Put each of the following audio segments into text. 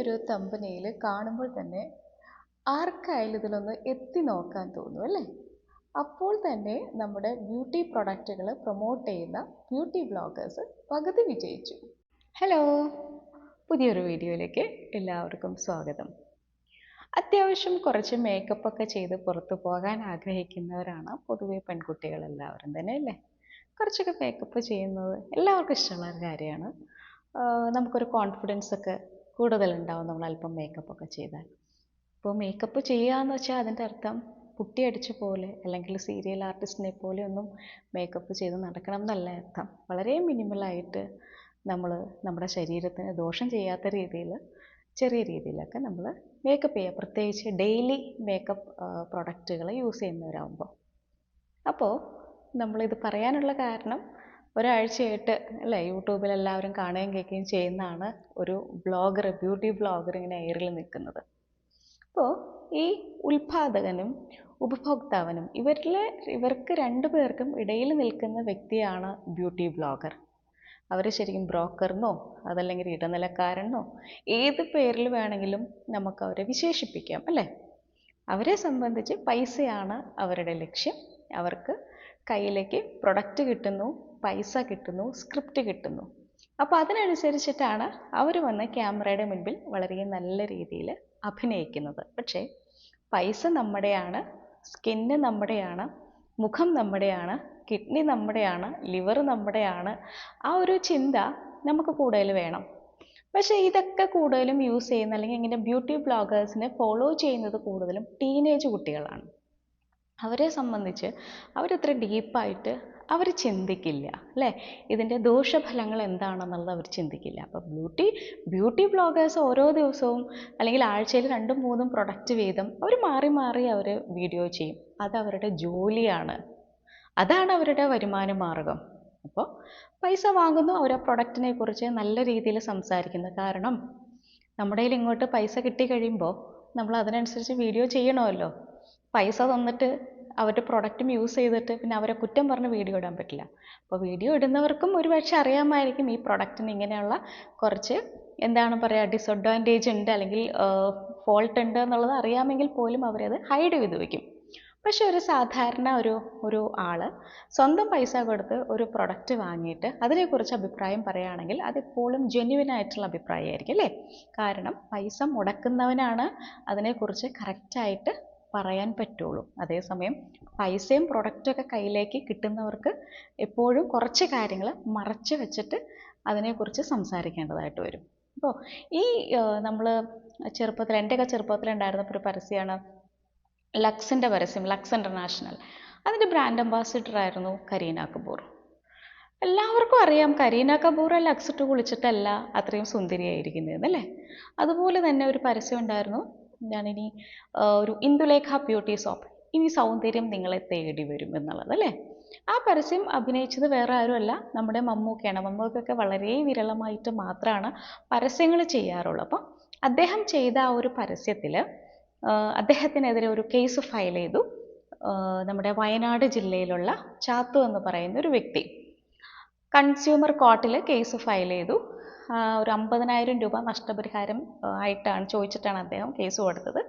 ഒരു തമ്പനയിൽ കാണുമ്പോൾ തന്നെ ആർക്കായാലും ഇതിലൊന്ന് എത്തി നോക്കാൻ തോന്നും അല്ലേ? അപ്പോൾ തന്നെ നമ്മുടെ ബ്യൂട്ടി പ്രൊഡക്റ്റുകൾ പ്രൊമോട്ട് ചെയ്യുന്ന ബ്യൂട്ടി ബ്ലോഗേഴ്സ് പകുതി വിജയിച്ചു. ഹലോ! പുതിയൊരു വീഡിയോയിലേക്ക് എല്ലാവർക്കും സ്വാഗതം. അത്യാവശ്യം കുറച്ച് മേക്കപ്പ് ഒക്കെ ചെയ്ത് പുറത്തു പോകാൻ ആഗ്രഹിക്കുന്നവരാണ് പൊതുവെ പെൺകുട്ടികൾ എല്ലാവരും തന്നെ അല്ലേ? കുറച്ചൊക്കെ മേക്കപ്പ് ചെയ്യുന്നത് എല്ലാവർക്കും ഇഷ്ടമുള്ള ഒരു കാര്യമാണ്. നമുക്കൊരു കോൺഫിഡൻസ് ഒക്കെ കൂടുതലുണ്ടാവും നമ്മൾ അല്പം മേക്കപ്പ് ഒക്കെ ചെയ്താൽ. ഇപ്പോൾ മേക്കപ്പ് ചെയ്യുക ചെയ്യാന്ന് വെച്ചാൽ അതിന്റെ അർത്ഥം കുട്ടിയടിച്ച പോലെ അല്ലെങ്കിൽ സീരിയൽ ആർട്ടിസ്റ്റിനെ പോലെ ഒന്നും മേക്കപ്പ് ചെയ്ത് നടക്കണം എന്നല്ല അർത്ഥം. വളരെ മിനിമലായിട്ട് നമ്മൾ നമ്മുടെ ശരീരത്തിന് ദോഷം ചെയ്യാത്ത രീതിയിൽ ചെറിയ രീതിയിലൊക്കെ നമ്മൾ മേക്കപ്പ് ചെയ്യുക പ്രത്യേകിച്ച് ഡെയിലി മേക്കപ്പ് പ്രൊഡക്റ്റുകൾ യൂസ് ചെയ്യുന്നവരാകുമ്പോൾ അപ്പോൾ നമ്മളിത് പറയാനുള്ള കാരണം ഒരാഴ്ചയായിട്ട് അല്ലേ യൂട്യൂബിൽ എല്ലാവരും കാണുകയും കേൾക്കുകയും ചെയ്യുന്നതാണ് ഒരു ബ്ലോഗർ ബ്യൂട്ടി ബ്ലോഗർ ഇങ്ങനെ എയറിൽ നിൽക്കുന്നത്. അപ്പോൾ ഈ ഉൽപാദകനും ഉപഭോക്താവിനും ഇവരിലെ ഇവർക്ക് രണ്ടു പേർക്കും ഇടയിൽ നിൽക്കുന്ന വ്യക്തിയാണ് ബ്യൂട്ടി ബ്ലോഗർ അവർ ശരിക്കും ബ്രോക്കറിനോ അതല്ലെങ്കിൽ ഇടനിലക്കാരനോ ഏത് പേരിൽ വേണമെങ്കിലും നമുക്ക് അവരെ വിശേഷിപ്പിക്കാം അല്ലേ? അവരെ സംബന്ധിച്ച് പൈസയാണ് അവരുടെ ലക്ഷ്യം. അവർക്ക് കയ്യിലേക്ക് പ്രൊഡക്റ്റ് കിട്ടുന്നു പൈസ കിട്ടുന്നു സ്ക്രിപ്റ്റ് കിട്ടുന്നു. അപ്പോൾ അതിനനുസരിച്ചിട്ടാണ് അവർ വന്ന് ക്യാമറയുടെ മുൻപിൽ വളരെ നല്ല രീതിയിൽ അഭിനയിക്കുന്നത്. പക്ഷേ പൈസ നമ്മുടെയാണ് സ്കിന്ന് നമ്മുടെയാണ് മുഖം നമ്മുടെയാണ് കിഡ്നി നമ്മുടെയാണ് ലിവർ നമ്മുടെയാണ് ആ ഒരു ചിന്ത നമുക്ക് കൂടുതൽ വേണം. പക്ഷേ ഇതൊക്കെ കൂടുതലും യൂസ് ചെയ്യുന്ന അല്ലെങ്കിൽ ഇങ്ങനെ ബ്യൂട്ടി ബ്ലോഗേഴ്സിനെ ഫോളോ ചെയ്യുന്നത് കൂടുതലും ടീനേജ് കുട്ടികളാണ്. അവരെ സംബന്ധിച്ച് അവരത്ര ഡീപ്പായിട്ട് അവർ ചിന്തിക്കില്ല അല്ലേ? ഇതിന്റെ ദോഷഫലങ്ങൾ എന്താണെന്നുള്ളത് അവർ ചിന്തിക്കില്ല. അപ്പോൾ ബ്യൂട്ടി ബ്യൂട്ടി ബ്ലോഗേഴ്സ് ഓരോ ദിവസവും അല്ലെങ്കിൽ ആഴ്ചയിൽ രണ്ടും മൂന്നും പ്രൊഡക്റ്റ് വീതം അവർ മാറി മാറി അവർ വീഡിയോ ചെയ്യും. അത് അവരുടെ ജോലിയാണ്. അതാണ് അവരുടെ വരുമാന മാർഗം അപ്പോൾ പൈസ വാങ്ങുന്നു അവർ ആ പ്രൊഡക്റ്റിനെ കുറിച്ച് നല്ല രീതിയിൽ സംസാരിക്കുന്നു. കാരണം നമ്മുടെ കയ്യിൽ ഇങ്ങോട്ട് പൈസ കിട്ടി കഴിയുമ്പോൾ നമ്മൾ അതിനനുസരിച്ച് വീഡിയോ ചെയ്യണമല്ലോ. പൈസ തന്നിട്ട് അവരുടെ പ്രൊഡക്റ്റും യൂസ് ചെയ്തിട്ട് പിന്നെ അവരെ കുറ്റം പറഞ്ഞ് വീഡിയോ ഇടാൻ പറ്റില്ല. അപ്പോൾ വീഡിയോ ഇടുന്നവർക്കും ഒരുപക്ഷെ അറിയാമായിരിക്കും ഈ പ്രൊഡക്റ്റിന് ഇങ്ങനെയുള്ള കുറച്ച് എന്താണ് പറയുക ഡിസഡ്വാന്റേജ് ഉണ്ട് അല്ലെങ്കിൽ ഫോൾട്ട് ഉണ്ട് എന്നുള്ളത് അറിയാമെങ്കിൽ പോലും അവരത് ഹൈഡ് ചെയ്ത് വയ്ക്കും പക്ഷെ ഒരു സാധാരണ ഒരു ഒരു ആൾ സ്വന്തം പൈസ കൊടുത്ത് ഒരു പ്രൊഡക്റ്റ് വാങ്ങിയിട്ട് അതിനെക്കുറിച്ച് അഭിപ്രായം പറയുകയാണെങ്കിൽ അതെപ്പോഴും ജെന്യുവൻ ആയിട്ടുള്ള അഭിപ്രായമായിരിക്കും അല്ലേ? കാരണം പൈസ മുടക്കുന്നവനാണ് അതിനെക്കുറിച്ച് കറക്റ്റായിട്ട് പറയാൻ പറ്റുള്ളൂ. അതേസമയം പൈസയും പ്രൊഡക്റ്റൊക്കെ കയ്യിലേക്ക് കിട്ടുന്നവർക്ക് എപ്പോഴും കുറച്ച് കാര്യങ്ങൾ മറച്ച് വെച്ചിട്ട് അതിനെക്കുറിച്ച് സംസാരിക്കേണ്ടതായിട്ട് വരും. അപ്പോൾ ഈ നമ്മൾ ചെറുപ്പത്തിൽ എന്റെയൊക്കെ ചെറുപ്പത്തിൽ ഉണ്ടായിരുന്ന ഒരു പരസ്യമാണ് ലക്സിന്റെ പരസ്യം ലക്സ് ഇന്റർനാഷണൽ. അതിന്റെ ബ്രാൻഡ് അംബാസിഡർ ആയിരുന്നു കരീന കപൂർ. എല്ലാവർക്കും അറിയാം കരീന കപൂർ ലക്സ് ഇട്ട് കുളിച്ചിട്ടല്ല അത്രയും സുന്ദരിയായിരിക്കുന്നതെന്ന് അല്ലേ അതുപോലെ തന്നെ ഒരു പരസ്യം ഉണ്ടായിരുന്നു ഞാനിനി ഒരു ഇന്ദുലേഖ ബ്യൂട്ടി സോപ്പ് ഇനി സൗന്ദര്യം നിങ്ങളെ തേടി വരും എന്നുള്ളത് അല്ലേ? ആ പരസ്യം അഭിനയിച്ചത് വേറെ ആരുമല്ല നമ്മുടെ മമ്മൂക്കയാണ്. മമ്മൂക്കൊക്കെ വളരെ വിരളമായിട്ട് മാത്രമാണ് പരസ്യങ്ങൾ ചെയ്യാറുള്ളത്. അപ്പം അദ്ദേഹം ചെയ്ത ആ ഒരു പരസ്യത്തിൽ അദ്ദേഹത്തിനെതിരെ ഒരു കേസ് ഫയൽ ചെയ്തു. നമ്മുടെ വയനാട് ജില്ലയിലുള്ള ചാത്തു എന്ന് പറയുന്ന ഒരു വ്യക്തി കൺസ്യൂമർ കോർട്ടിൽ കേസ് ഫയൽ ചെയ്തു. ഒരു അമ്പതിനായിരം രൂപ നഷ്ടപരിഹാരം ആയിട്ടാണ് ചോദിച്ചിട്ടാണ് അദ്ദേഹം കേസ് കൊടുത്തത്.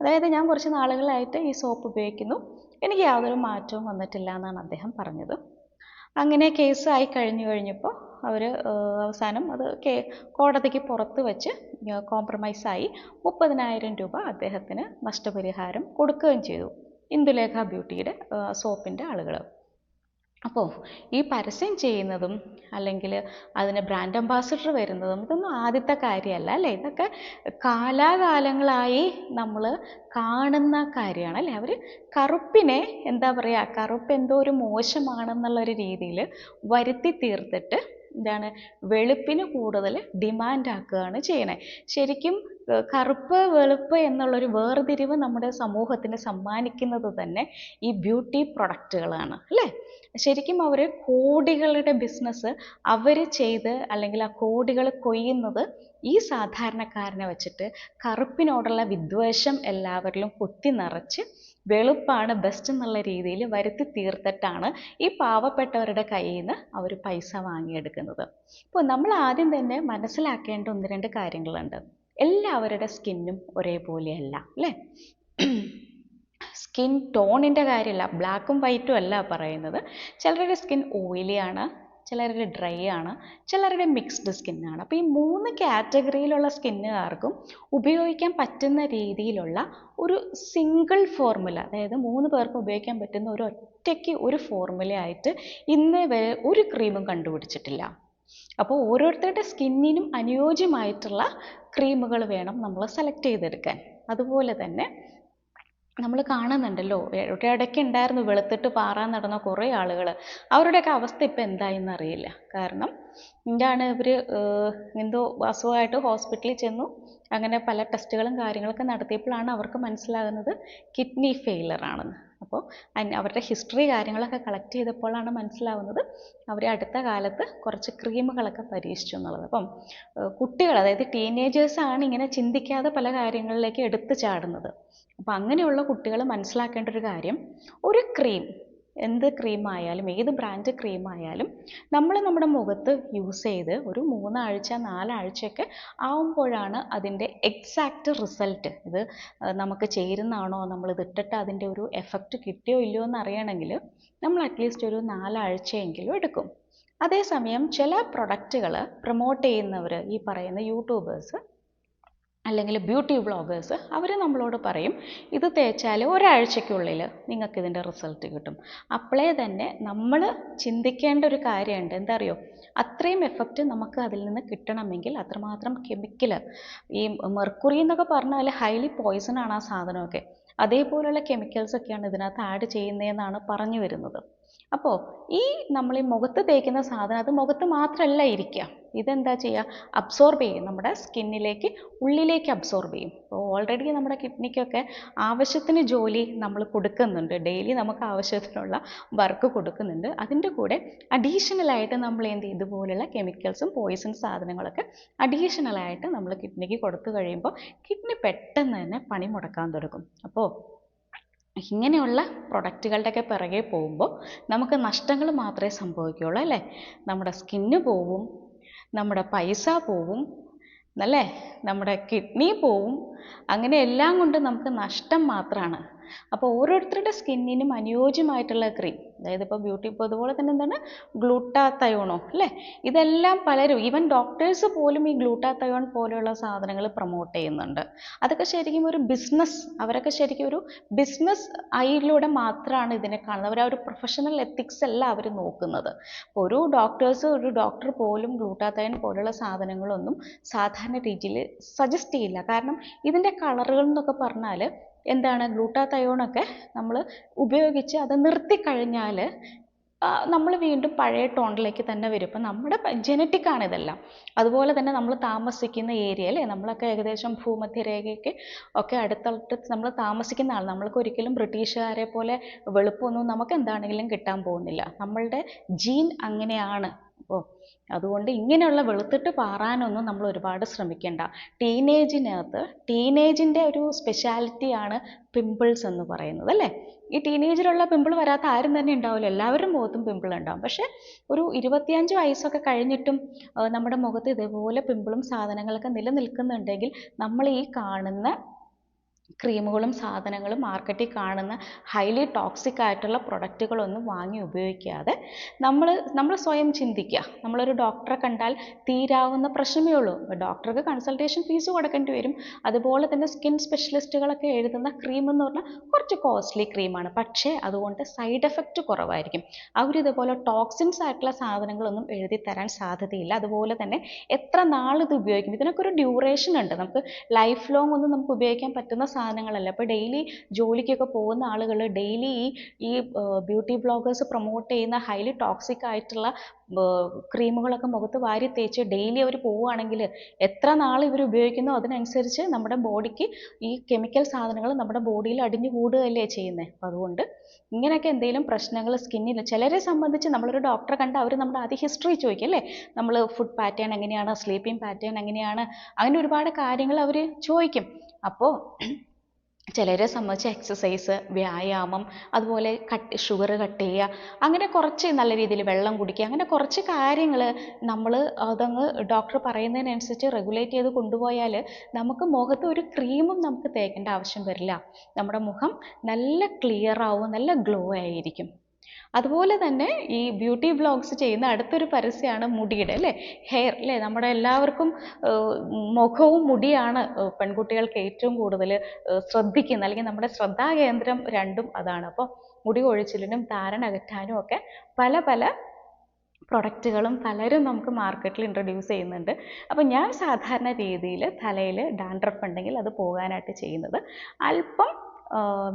അതായത് ഞാൻ കുറച്ച് നാളുകളായിട്ട് ഈ സോപ്പ് ഉപയോഗിക്കുന്നു. എനിക്ക് യാതൊരു മാറ്റവും വന്നിട്ടില്ല എന്നാണ് അദ്ദേഹം പറഞ്ഞത്. അങ്ങനെ കേസ് ആയി കഴിഞ്ഞു കഴിഞ്ഞപ്പോൾ അവർ അവസാനം അത് കേ കോടതിക്ക് പുറത്ത് വെച്ച് കോംപ്രമൈസായി മുപ്പതിനായിരം രൂപ അദ്ദേഹത്തിന് നഷ്ടപരിഹാരം കൊടുക്കുകയും ചെയ്തു. ഇന്ദുലേഖ ബ്യൂട്ടിയുടെ സോപ്പിന്റെ ആളുകൾ അപ്പോൾ ഈ പരസ്യം ചെയ്യുന്നതും അല്ലെങ്കിൽ അതിന് ബ്രാൻഡ് അംബാസിഡർ വരുന്നതും ഇതൊന്നും ആദ്യത്തെ കാര്യമല്ല അല്ലേ? ഇതൊക്കെ കാലാകാലങ്ങളായി നമ്മൾ കാണുന്ന കാര്യമാണ് അല്ലേ? അവർ കറുപ്പിനെ എന്താ പറയുക കറുപ്പ് എന്തോ ഒരു മോശമാണെന്നുള്ളൊരു രീതിയിൽ വരുത്തി തീർത്തിട്ട് എന്താണ് വെളുപ്പിന് കൂടുതൽ ഡിമാൻഡ് ആക്കുകയാണ് ശരിക്കും കറുപ്പ് വെളുപ്പ് എന്നുള്ളൊരു വേർതിരിവ് നമ്മുടെ സമൂഹത്തിന് സമ്മാനിക്കുന്നത് തന്നെ ഈ ബ്യൂട്ടി പ്രൊഡക്റ്റുകളാണ് അല്ലേ? ശരിക്കും അവർ കോടികളുടെ ബിസിനസ് അവർ ചെയ്ത് അല്ലെങ്കിൽ ആ കോടികൾ കൊയ്യുന്നത് ഈ സാധാരണക്കാരനെ വെച്ചിട്ട് കറുപ്പിനോടുള്ള വിദ്വേഷം എല്ലാവരിലും കുത്തി നിറച്ച് വെളുപ്പാണ് ബെസ്റ്റ് എന്നുള്ള രീതിയിൽ വരുത്തി തീർത്തിട്ടാണ് ഈ പാവപ്പെട്ടവരുടെ കയ്യിൽ നിന്ന് അവർ പൈസ വാങ്ങിയെടുക്കുന്നത്. അപ്പോൾ നമ്മൾ ആദ്യം തന്നെ മനസ്സിലാക്കേണ്ട ഒന്ന് രണ്ട് കാര്യങ്ങളുണ്ട്. എല്ലാവരുടെ സ്കിന്നും ഒരേപോലെയല്ല അല്ലേ? സ്കിൻ ടോണിന്റെ കാര്യമല്ല ബ്ലാക്കും വൈറ്റും അല്ല പറയുന്നത്. ചിലരുടെ സ്കിൻ ഓയിലി ആണ് ചിലരുടെ ഡ്രൈ ആണ് ചിലരുടെ മിക്സ്ഡ് സ്കിന്നാണ് അപ്പോൾ ഈ മൂന്ന് കാറ്റഗറിയിലുള്ള സ്കിന്നുകാർക്കും ഉപയോഗിക്കാൻ പറ്റുന്ന രീതിയിലുള്ള ഒരു സിംഗിൾ ഫോർമുല അതായത് മൂന്ന് പേർക്കും ഉപയോഗിക്കാൻ പറ്റുന്ന ഒരു ഒറ്റയ്ക്ക് ഒരു ഫോർമുല ആയിട്ട് ഇന്നേ വരെ ഒരു ക്രീമും കണ്ടുപിടിച്ചിട്ടില്ല. അപ്പോൾ ഓരോരുത്തരുടെ സ്കിന്നിനും അനുയോജ്യമായിട്ടുള്ള ക്രീമുകൾ വേണം നമ്മൾ സെലക്ട് ചെയ്തെടുക്കാൻ. അതുപോലെ തന്നെ നമ്മൾ കാണുന്നുണ്ടല്ലോ. ഇടയ്ക്ക് ഉണ്ടായിരുന്നു വെളുത്തിട്ട് പാറാൻ നടന്ന കുറേ ആളുകൾ അവരുടെയൊക്കെ അവസ്ഥ ഇപ്പം എന്തായെന്ന് അറിയില്ല. കാരണം എന്താണ് ഇവർ എന്തോ അസുഖമായിട്ട് ഹോസ്പിറ്റലിൽ ചെന്നു. അങ്ങനെ പല ടെസ്റ്റുകളും കാര്യങ്ങളൊക്കെ നടത്തിയപ്പോഴാണ് അവർക്ക് മനസ്സിലാകുന്നത് കിഡ്നി ഫെയിലർ ആണെന്ന് അപ്പോൾ അവരുടെ ഹിസ്റ്ററി കാര്യങ്ങളൊക്കെ കളക്ട് ചെയ്തപ്പോഴാണ് മനസ്സിലാവുന്നത് അവർ അടുത്ത കാലത്ത് കുറച്ച് ക്രീമുകളൊക്കെ പരീക്ഷിച്ചു എന്നുള്ളത്. അപ്പം കുട്ടികൾ അതായത് ടീനേജേഴ്സാണ് ഇങ്ങനെ ചിന്തിക്കാതെ പല കാര്യങ്ങളിലേക്ക് എടുത്തു ചാടുന്നത്. അപ്പോൾ അങ്ങനെയുള്ള കുട്ടികൾ മനസ്സിലാക്കേണ്ട ഒരു കാര്യം ഒരു ക്രീം എന്ത് ക്രീം ആയാലും ഏത് ബ്രാൻഡ് ക്രീം ആയാലും നമ്മൾ നമ്മുടെ മുഖത്ത് യൂസ് ചെയ്ത് ഒരു മൂന്നാഴ്ച നാലാഴ്ചയൊക്കെ ആവുമ്പോഴാണ് അതിന്റെ എക്സാക്റ്റ് റിസൾട്ട് ഇത് നമുക്ക് ചേരുന്നതാണോ നമ്മൾ ഇതിട്ടിട്ട് അതിന്റെ ഒരു എഫക്റ്റ് കിട്ടിയോ ഇല്ലയോ എന്ന് അറിയണമെങ്കിൽ നമ്മൾ അറ്റ്ലീസ്റ്റ് ഒരു നാലാഴ്ചയെങ്കിലും എടുക്കും. അതേസമയം ചില പ്രൊഡക്റ്റുകൾ പ്രൊമോട്ട് ചെയ്യുന്നവർ ഈ പറയുന്ന യൂട്യൂബേഴ്സ് അല്ലെങ്കിൽ ബ്യൂട്ടി വ്ളോഗേഴ്സ് അവർ നമ്മളോട് പറയും ഇത് തേച്ചാൽ ഒരാഴ്ചയ്ക്കുള്ളിൽ നിങ്ങൾക്ക് ഇതിന്റെ റിസൾട്ട് കിട്ടും. അപ്പോഴേ തന്നെ നമ്മൾ ചിന്തിക്കേണ്ട ഒരു കാര്യമുണ്ട്. എന്താ അറിയോ അത്രയും എഫക്റ്റ് നമുക്ക് അതിൽ നിന്ന് കിട്ടണമെങ്കിൽ അത്രമാത്രം കെമിക്കൽ ഈ മെർക്കുറി എന്നൊക്കെ പറഞ്ഞാൽ ഹൈലി പോയിസൺ ആണ് ആ സാധനമൊക്കെ. അതേപോലെയുള്ള കെമിക്കൽസ് ഒക്കെയാണ് ഇതിനകത്ത് ആഡ് ചെയ്യുന്നതെന്നാണ് പറഞ്ഞു വരുന്നത്. അപ്പോൾ ഈ നമ്മൾ ഈ മുഖത്ത് തേക്കുന്ന സാധനം അത് മുഖത്ത് മാത്രമല്ല ഇരിക്കുക. ഇതെന്താ ചെയ്യുക? അബ്സോർബ് ചെയ്യും നമ്മുടെ സ്കിന്നിലേക്ക് ഉള്ളിലേക്ക് അബ്സോർബ് ചെയ്യും. അപ്പോൾ ഓൾറെഡി നമ്മുടെ കിഡ്നിക്കൊക്കെ ആവശ്യത്തിന് ജോലി നമ്മൾ കൊടുക്കുന്നുണ്ട്. ഡെയിലി നമുക്ക് ആവശ്യത്തിനുള്ള വർക്ക് കൊടുക്കുന്നുണ്ട്. അതിന്റെ കൂടെ അഡീഷണലായിട്ട് നമ്മൾ എന്ത് ഇതുപോലുള്ള കെമിക്കൽസും പോയിസൺ സാധനങ്ങളൊക്കെ അഡീഷണലായിട്ട് നമ്മൾ കിഡ്നിക്ക് കൊടുത്തു കഴിയുമ്പോൾ കിഡ്നി പെട്ടെന്ന് തന്നെ പണി മുടക്കാൻ തുടങ്ങും. അപ്പോൾ ഇങ്ങനെയുള്ള പ്രൊഡക്റ്റുകളുടെയൊക്കെ പിറകെ പോകുമ്പോൾ നമുക്ക് നഷ്ടങ്ങൾ മാത്രമേ സംഭവിക്കുകയുള്ളൂ അല്ലേ? നമ്മുടെ സ്കിന്ന് പോവും നമ്മുടെ പൈസ പോവും അല്ലേ? നമ്മുടെ കിഡ്നി പോവും അങ്ങനെ എല്ലാം കൊണ്ട് നമുക്ക് നഷ്ടം മാത്രമാണ് അപ്പോൾ ഓരോരുത്തരുടെ സ്കിന്നിനും അനുയോജ്യമായിട്ടുള്ള ക്രീം അതായത് ഇപ്പോൾ ബ്യൂട്ടി ഇപ്പോൾ അതുപോലെ തന്നെ എന്താണ്? ഗ്ലൂട്ടാത്തയോണോ അല്ലേ? ഇതെല്ലാം പലരും ഈവൻ ഡോക്ടേഴ്സ് പോലും ഈ ഗ്ലൂട്ടാത്തയോൺ പോലെയുള്ള സാധനങ്ങൾ പ്രൊമോട്ട് ചെയ്യുന്നുണ്ട്. അതൊക്കെ ശരിക്കും ഒരു ബിസിനസ് അവരൊക്കെ ശരിക്കും ഒരു ബിസിനസ് ഐയിലൂടെ മാത്രമാണ് ഇതിനെ കാണുന്നത്. അവർ ആ ഒരു പ്രൊഫഷണൽ എത്തിക്സ് അല്ല അവർ നോക്കുന്നത്. അപ്പോൾ ഒരു ഡോക്ടേഴ്സ് ഒരു ഡോക്ടർ പോലും ഗ്ലൂട്ടാത്തയോൺ പോലുള്ള സാധനങ്ങളൊന്നും സാധാരണ രീതിയിൽ സജസ്റ്റ് ചെയ്യില്ല. കാരണം ഇതിന്റെ കളറുകൾ എന്നൊക്കെ പറഞ്ഞാൽ എന്താണ് ഗ്ലൂട്ടാതയോണൊക്കെ നമ്മൾ ഉപയോഗിച്ച് അത് നിർത്തിക്കഴിഞ്ഞാൽ നമ്മൾ വീണ്ടും പഴയ ടോണിലേക്ക് തന്നെ വരും. ഇപ്പം നമ്മുടെ ജനറ്റിക് ആണ് ഇതെല്ലാം. അതുപോലെ തന്നെ നമ്മൾ താമസിക്കുന്ന ഏരിയ അല്ലേ? നമ്മളൊക്കെ ഏകദേശം ഭൂമധ്യരേഖയ്ക്ക് ഒക്കെ അടുത്തടുത്ത് നമ്മൾ താമസിക്കുന്ന ആൾ നമ്മൾക്ക് ഒരിക്കലും ബ്രിട്ടീഷുകാരെ പോലെ വെളുപ്പൊന്നും നമുക്ക് എന്താണെങ്കിലും കിട്ടാൻ പോകുന്നില്ല. നമ്മളുടെ ജീൻ അങ്ങനെയാണ്. അപ്പോൾ അതുകൊണ്ട് ഇങ്ങനെയുള്ള വെളുത്തിട്ട് പാറാനൊന്നും നമ്മൾ ഒരുപാട് ശ്രമിക്കേണ്ട. ടീനേജിനകത്ത് ടീനേജിന്റെ ഒരു സ്പെഷ്യാലിറ്റിയാണ് പിമ്പിൾസ് എന്ന് പറയുന്നത് അല്ലേ? ഈ ടീനേജിലുള്ള പിമ്പിൾ വരാത്ത ആരും തന്നെ ഉണ്ടാവില്ല. എല്ലാവരും മുഖത്തും പിമ്പിൾ ഉണ്ടാവും. പക്ഷേ ഒരു ഇരുപത്തിയഞ്ച് വയസ്സൊക്കെ കഴിഞ്ഞിട്ടും നമ്മുടെ മുഖത്ത് ഇതേപോലെ പിമ്പിളും സാധനങ്ങളൊക്കെ നിലനിൽക്കുന്നുണ്ടെങ്കിൽ നമ്മൾ ഈ കാണുന്ന ക്രീമുകളും സാധനങ്ങളും മാർക്കറ്റിൽ കാണുന്ന ഹൈലി ടോക്സിക് ആയിട്ടുള്ള പ്രൊഡക്റ്റുകളൊന്നും വാങ്ങി ഉപയോഗിക്കാതെ നമ്മൾ നമ്മൾ സ്വയം ചിന്തിക്കുക. നമ്മളൊരു ഡോക്ടറെ കണ്ടാൽ തീരാവുന്ന പ്രശ്നമേ ഉള്ളൂ. ഡോക്ടർക്ക് കൺസൾട്ടേഷൻ ഫീസ് കൊടുക്കേണ്ടി വരും. അതുപോലെ തന്നെ സ്കിൻ സ്പെഷ്യലിസ്റ്റുകളൊക്കെ എഴുതുന്ന ക്രീം എന്ന് പറഞ്ഞാൽ കുറച്ച് കോസ്റ്റ്ലി ക്രീമാണ് പക്ഷേ അതുകൊണ്ട് സൈഡ് എഫക്റ്റ് കുറവായിരിക്കും. അവരിതുപോലെ ടോക്സിൻസ് ആയിട്ടുള്ള സാധനങ്ങളൊന്നും എഴുതി തരാൻ സാധ്യതയില്ല. അതുപോലെ തന്നെ എത്ര നാൾ ഇത് ഉപയോഗിക്കും? ഇതിനൊക്കെ ഒരു ഡ്യൂറേഷൻ ഉണ്ട്. നമുക്ക് ലൈഫ് ലോങ് ഒന്നും നമുക്ക് ഉപയോഗിക്കാൻ പറ്റുന്ന സാധനങ്ങളല്ല. അപ്പോൾ ഡെയിലി ജോലിക്കൊക്കെ പോകുന്ന ആളുകൾ ഡെയിലി ഈ ഈ ബ്യൂട്ടി ബ്ലോഗേഴ്സ് പ്രൊമോട്ട് ചെയ്യുന്ന ഹൈലി ടോക്സിക് ആയിട്ടുള്ള ക്രീമുകളൊക്കെ മുഖത്ത് വാരി തേച്ച് ഡെയിലി അവർ പോവുകയാണെങ്കിൽ എത്ര നാൾ ഇവർ ഉപയോഗിക്കുന്നോ അതിനനുസരിച്ച് നമ്മുടെ ബോഡിക്ക് ഈ കെമിക്കൽ സാധനങ്ങൾ നമ്മുടെ ബോഡിയിൽ അടിഞ്ഞു കൂടുകയല്ലേ ചെയ്യുന്നത് അപ്പം അതുകൊണ്ട് ഇങ്ങനെയൊക്കെ എന്തെങ്കിലും പ്രശ്നങ്ങൾ സ്കിന്നിൽ ചിലരെ സംബന്ധിച്ച് നമ്മളൊരു ഡോക്ടറെ കണ്ട് അവർ നമ്മുടെ ആദ്യം ഹിസ്റ്ററി ചോദിക്കും അല്ലേ? നമ്മൾ ഫുഡ് പാറ്റേൺ എങ്ങനെയാണ് സ്ലീപ്പിംഗ് പാറ്റേൺ എങ്ങനെയാണ് അങ്ങനെ ഒരുപാട് കാര്യങ്ങൾ അവർ ചോദിക്കും. അപ്പോൾ ചിലരെ സംബന്ധിച്ച് എക്സസൈസ് വ്യായാമം അതുപോലെ കട്ട് ഷുഗർ കട്ട് ചെയ്യുക അങ്ങനെ കുറച്ച് നല്ല രീതിയിൽ വെള്ളം കുടിക്കുക അങ്ങനെ കുറച്ച് കാര്യങ്ങൾ നമ്മൾ അതങ്ങ് ഡോക്ടർ പറയുന്നതിനനുസരിച്ച് റെഗുലേറ്റ് ചെയ്ത് കൊണ്ടുപോയാൽ നമുക്ക് മുഖത്ത് ഒരു ക്രീമും നമുക്ക് തേക്കേണ്ട ആവശ്യം വരില്ല. നമ്മുടെ മുഖം നല്ല ക്ലിയർ ആവും നല്ല ഗ്ലോ ആയിരിക്കും. അതുപോലെ തന്നെ ഈ ബ്യൂട്ടി ബ്ലോഗ്സ് ചെയ്യുന്ന അടുത്തൊരു പരസ്യമാണ് മുടിയുടെ അല്ലേ? ഹെയർ അല്ലേ? നമ്മുടെ എല്ലാവർക്കും മുഖവും മുടിയാണ് പെൺകുട്ടികൾക്ക് ഏറ്റവും കൂടുതൽ ശ്രദ്ധിക്കുന്ന അല്ലെങ്കിൽ നമ്മുടെ ശ്രദ്ധാകേന്ദ്രം രണ്ടും അതാണ്. അപ്പോൾ മുടി കൊഴിച്ചിലിനും താരൻ അകറ്റാനും ഒക്കെ പല പല പ്രൊഡക്റ്റുകളും പലരും നമുക്ക് മാർക്കറ്റിൽ ഇൻട്രൊഡ്യൂസ് ചെയ്യുന്നുണ്ട്. അപ്പോൾ ഞാൻ സാധാരണ രീതിയിൽ തലയിൽ ഡാൻഡ്രഫ് ഉണ്ടെങ്കിൽ അത് പോകാനായിട്ട് ചെയ്യുന്നത്. അല്പം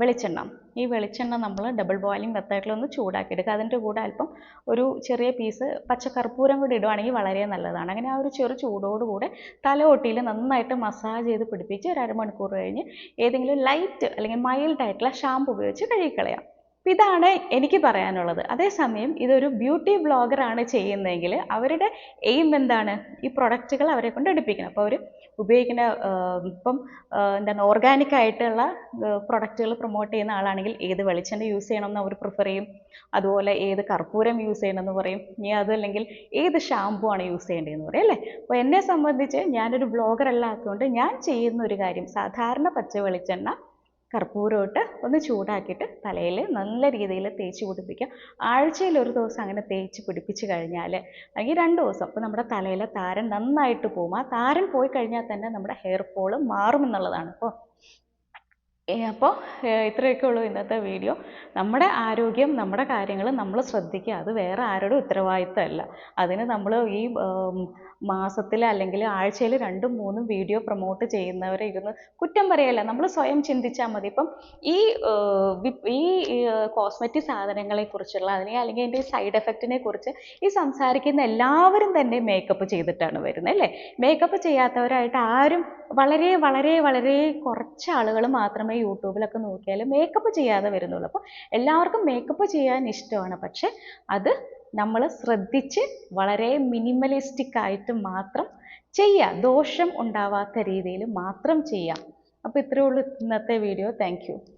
വെളിച്ചെണ്ണ. ഈ വെളിച്ചെണ്ണ നമ്മൾ ഡബിൾ ബോയിലിംഗ് മെത്തേഡിലൊന്ന് ചൂടാക്കി എടുക്കുക അതിന്റെ കൂടെ അല്പം ഒരു ചെറിയ പീസ് പച്ചക്കർപ്പൂരം കൂടി ഇടുവാണെങ്കിൽ വളരെ നല്ലതാണ്. അങ്ങനെ ആ ഒരു ചെറു ചൂടോടുകൂടെ തലയോട്ടിയിൽ നന്നായിട്ട് മസാജ് ചെയ്ത് പിടിപ്പിച്ച് ഒരു അരമണിക്കൂർ കഴിഞ്ഞ് ഏതെങ്കിലും ലൈറ്റ് അല്ലെങ്കിൽ മൈൽഡ് ആയിട്ടുള്ള ഷാമ്പു ഉപയോഗിച്ച് കഴുകിക്കളയാം. ഇതാണ് എനിക്ക് പറയാനുള്ളത്. അതേസമയം ഇതൊരു ബ്യൂട്ടി ബ്ലോഗറാണ് ചെയ്യുന്നതെങ്കിൽ അവരുടെ എയിം എന്താണ്? ഈ പ്രൊഡക്റ്റുകൾ അവരെ കൊണ്ട് എടുപ്പിക്കണം. അപ്പോൾ അവർ ഉപയോഗിക്കുന്ന ഇപ്പം എന്താണ് ഓർഗാനിക് ആയിട്ടുള്ള പ്രൊഡക്റ്റുകൾ പ്രൊമോട്ട് ചെയ്യുന്ന ആളാണെങ്കിൽ ഏത് വെളിച്ചെണ്ണ യൂസ് ചെയ്യണമെന്ന് അവർ പ്രിഫർ ചെയ്യും. അതുപോലെ ഏത് കർപ്പൂരം യൂസ് ചെയ്യണമെന്ന് പറയും. ഇനി അതല്ലെങ്കിൽ ഏത് ഷാമ്പു ആണ് യൂസ് ചെയ്യേണ്ടതെന്ന് പറയും അല്ലേ? അപ്പോൾ എന്നെ സംബന്ധിച്ച് ഞാനൊരു ബ്ലോഗർ അല്ലാത്തതുകൊണ്ട് ഞാൻ ചെയ്യുന്ന ഒരു കാര്യം സാധാരണ പച്ച വെളിച്ചെണ്ണ കർപ്പൂരം ഇട്ട് ഒന്ന് ചൂടാക്കിയിട്ട് തലയിൽ നല്ല രീതിയിൽ തേച്ച് പിടിപ്പിക്കുക. ആഴ്ചയിൽ ഒരു ദിവസം അങ്ങനെ തേച്ച് പിടിപ്പിച്ച് കഴിഞ്ഞാൽ അല്ലെങ്കിൽ രണ്ട് ദിവസം അപ്പോൾ നമ്മുടെ തലയിലെ താരൻ നന്നായിട്ട് പോകും ആ താരൻ പോയി കഴിഞ്ഞാൽ തന്നെ നമ്മുടെ ഹെയർ ഫോൾ മാറുമെന്നുള്ളതാണ്. അപ്പോൾ അപ്പോൾ ഇത്രയൊക്കെ ഉള്ളൂ ഇന്നത്തെ വീഡിയോ നമ്മുടെ ആരോഗ്യം നമ്മുടെ കാര്യങ്ങൾ നമ്മൾ ശ്രദ്ധിക്കുക. അത് വേറെ ആരുടെ ഉത്തരവാദിത്തമല്ല. അതിന് നമ്മൾ ഈ മാസത്തിൽ അല്ലെങ്കിൽ ആഴ്ചയിൽ രണ്ടും മൂന്നും വീഡിയോ പ്രൊമോട്ട് ചെയ്യുന്നവരെ ഇരുന്ന് കുറ്റം പറയല്ല. നമ്മൾ സ്വയം ചിന്തിച്ചാൽ മതി. ഇപ്പം ഈ ഈ കോസ്മെറ്റിക് സാധനങ്ങളെ കുറിച്ചുള്ള അതിനെ അല്ലെങ്കിൽ അതിന്റെ സൈഡ് എഫക്റ്റിനെ കുറിച്ച് ഈ സംസാരിക്കുന്ന എല്ലാവരും തന്നെ മേക്കപ്പ് ചെയ്തിട്ടാണ് വരുന്നത് അല്ലേ? മേക്കപ്പ് ചെയ്യാത്തവരായിട്ട് ആരും വളരെ വളരെ വളരെ കുറച്ച് ആളുകൾ മാത്രമേ യൂട്യൂബിലൊക്കെ നോക്കിയാലും മേക്കപ്പ് ചെയ്യാതെ വരുന്നുള്ളൂ. അപ്പോൾ എല്ലാവർക്കും മേക്കപ്പ് ചെയ്യാൻ ഇഷ്ടമാണ്. പക്ഷെ അത് നമ്മൾ ശ്രദ്ധിച്ച് വളരെ മിനിമലിസ്റ്റിക് ആയിട്ട് മാത്രം ചെയ്യുക ദോഷം ഉണ്ടാവാത്ത രീതിയിൽ മാത്രം ചെയ്യുക അപ്പോൾ ഇത്രയേ ഉള്ളൂ ഇന്നത്തെ വീഡിയോ താങ്ക്